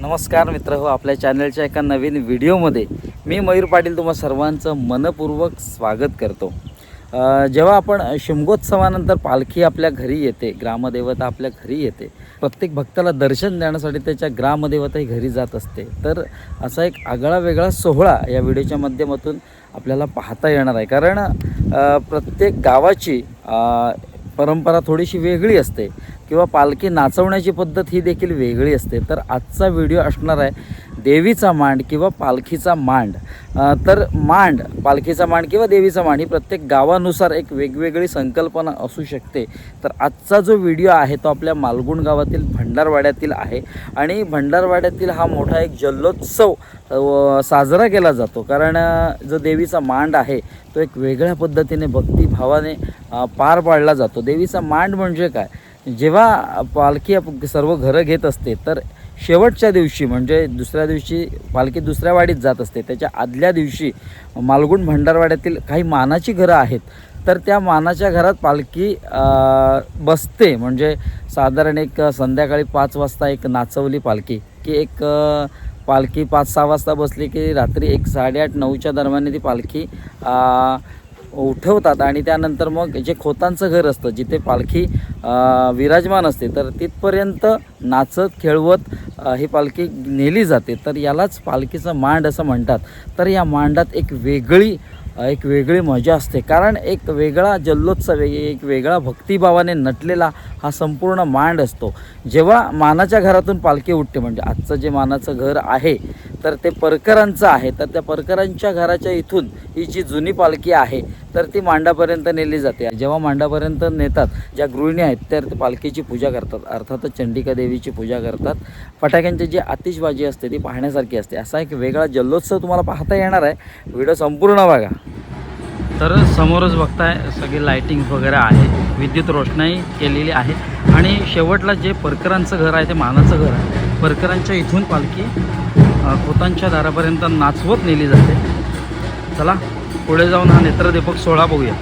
नमस्कार मित्र हो आपल्या चॅनलच्या एका नवीन व्हिडिओमध्ये मी मयूर पाटील तुम्हा सर्वांचं मनपूर्वक स्वागत करतो. जेव्हा आपण शिमगोत्सवानंतर पालखी आपल्या घरी येते ग्रामदेवता आपल्या घरी येते प्रत्येक भक्ताला दर्शन देण्यासाठी त्याच्या ग्रामदेवताही घरी जात असते तर असा एक आगळा वेगळा सोहळा या व्हिडिओच्या माध्यमातून आपल्याला पाहता येणार आहे. कारण प्रत्येक गावाची परंपरा थोडीशी वेगळी असते. किंवा पालखी नाचवण्याची पद्धत ही देखील वेगळी असते. तर आजचा व्हिडिओ असणार आहे देवीचा मांड किंवा पालखीचा मांड. तर मांड पालखीचा मांड किंवा देवीचा मांड ही प्रत्येक गावानुसार एक वेगवेगळी संकल्पना असू शकते. तर आजचा जो व्हिडिओ आहे तो आपल्या मालगुण गावातील भंडारवाड्यातील आहे आणि भंडारवाड्यातील हा मोठा एक जल्लोत्सव साजरा केला जातो. कारण जो देवीचा मांड आहे तो एक वेगळ्या पद्धतीने भक्तिभावाने पार पाडला जातो. देवीचा मांड म्हणजे काय? जेव्हा पालखी आप- सर्व घरं घेत असते तर शेवटच्या दिवशी म्हणजे दुसऱ्या दिवशी पालखी दुसऱ्या वाडीत जात असते. त्याच्या आदल्या दिवशी मालगुण भंडारवाड्यातील काही मानाची घरं आहेत तर त्या मानाच्या घरात पालखी बसते. म्हणजे साधारण एक संध्याकाळी पाच वाजता एक नाचवली पालखी की एक पालखी पाच सहा वाजता बसली की रात्री एक साडेआठ नऊच्या दरम्यान ती पालखी उठवतात आणि त्यानंतर मग जे खोतांचं घर असतं जिथे पालखी विराजमान असते तर तिथपर्यंत नाचत खेळवत ही पालखी नेली जाते. तर यालाच पालखीचं मांड असं म्हणतात. तर या मांडात एक वेगळी एक वेगळी मजा असते. कारण एक वेगळा जल्लोत्सव एक वेगळा भक्तिभावाने नटलेला हा संपूर्ण मांड असतो. जेव्हा मानाच्या घरातून पालखी उठते म्हणजे आजचं जे मानाचं घर आहे तर ते परकरांचं आहे. तर त्या परकरांच्या घराच्या इथून ही जी जुनी पालखी आहे तर ती मांडापर्यंत नेली जाते. जेव्हा मांडापर्यंत नेतात ज्या गृहिणी आहेत तर ते पालखीची पूजा करतात. अर्थातच चंडिका देवीची पूजा करतात. फटाक्यांची जी आतिषबाजी असते ती पाहण्यासारखी असते. असा एक वेगळा जल्लोत्सव तुम्हाला पाहता येणार आहे. व्हिडिओ संपूर्ण बघा. तर समोरच बघताय सगळी लाईटिंग वगैरे आहे. विद्युत रोषणाई केलेली आहे. आणि शेवटला जे परकरांचं घर आहे ते मानाचं घर आहे. परकरांच्या इथून पालखी खोतांच्या दारापर्यंत नाचवत नेली जाते. चला पुढे जाऊन हा नेत्रदीपक सोहळा बघूया.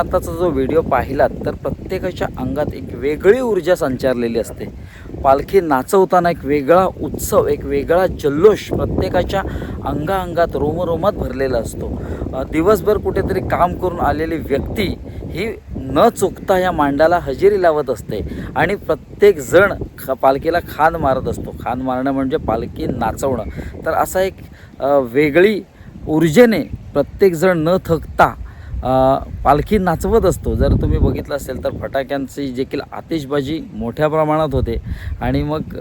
आत्ताचा जो व्हिडिओ पाहिलात तर प्रत्येकाच्या अंगात एक वेगळी ऊर्जा संचारलेली असते. पालखी नाचवताना एक वेगळा उत्सव एक वेगळा जल्लोष प्रत्येकाच्या अंगाअंगात रोमरोमात भरलेला असतो. दिवसभर कुठेतरी काम करून आलेली व्यक्ती ही न चुकता या मांडाला हजेरी लावत असते आणि प्रत्येक जण ख पालखीला खान मारत असतो. खान मारणं म्हणजे पालखी नाचवणं. तर असा एक वेगळी ऊर्जेने प्रत्येकजण न थकता पालखी नाचवत असतो. जर तुम्ही बघितलं असेल तर फटाक्यांची देखील आतिषबाजी मोठ्या प्रमाणात होते. आणि मग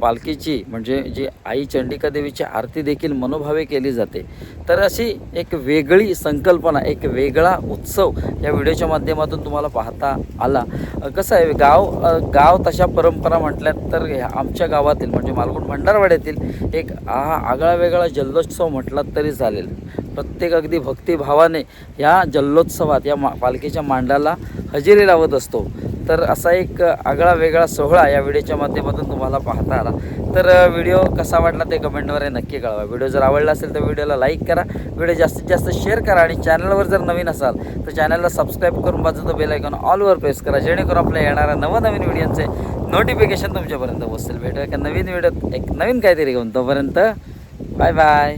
पालखीची म्हणजे जी आई चंडिका देवीची आरती देखील मनोभावे केली जाते. तर अशी एक वेगळी संकल्पना एक वेगळा उत्सव या व्हिडिओच्या माध्यमातून तुम्हाला पाहता आला. कसं आहे गाव गाव तशा परंपरा म्हटल्यात तर ह्या आमच्या गावातील म्हणजे मालगुण भंडारवाड्यातील एक हा आगळा वेगळा जल्लोत्सव म्हटला तरी चालेल. प्रत्येक अगदी भक्तिभावाने या जल्लोत्सवात या मा पालखीच्या मांडाला हजेरी लावत असतो. तर असा एक आगळा वेगळा सोहळा या व्हिडिओच्या माध्यमातून तुम्हाला पाहता आला. तर व्हिडिओ कसा वाटला ते कमेंटद्वारे नक्की कळवा. व्हिडिओ जर आवडला असेल तर व्हिडिओला लाईक करा. व्हिडिओ जास्तीत जास्त शेअर करा आणि चॅनलवर जर नवीन असाल तर चॅनलला सबस्क्राईब करून बाजूचं बेल आयकॉन ऑलवर प्रेस करा जेणेकरून आपल्या येणाऱ्या नवनवीन व्हिडिओचे नोटिफिकेशन तुमच्यापर्यंत बसेल भेटूया एका नवीन व्हिडिओत एक नवीन काहीतरी घेऊन. तोपर्यंत बाय बाय.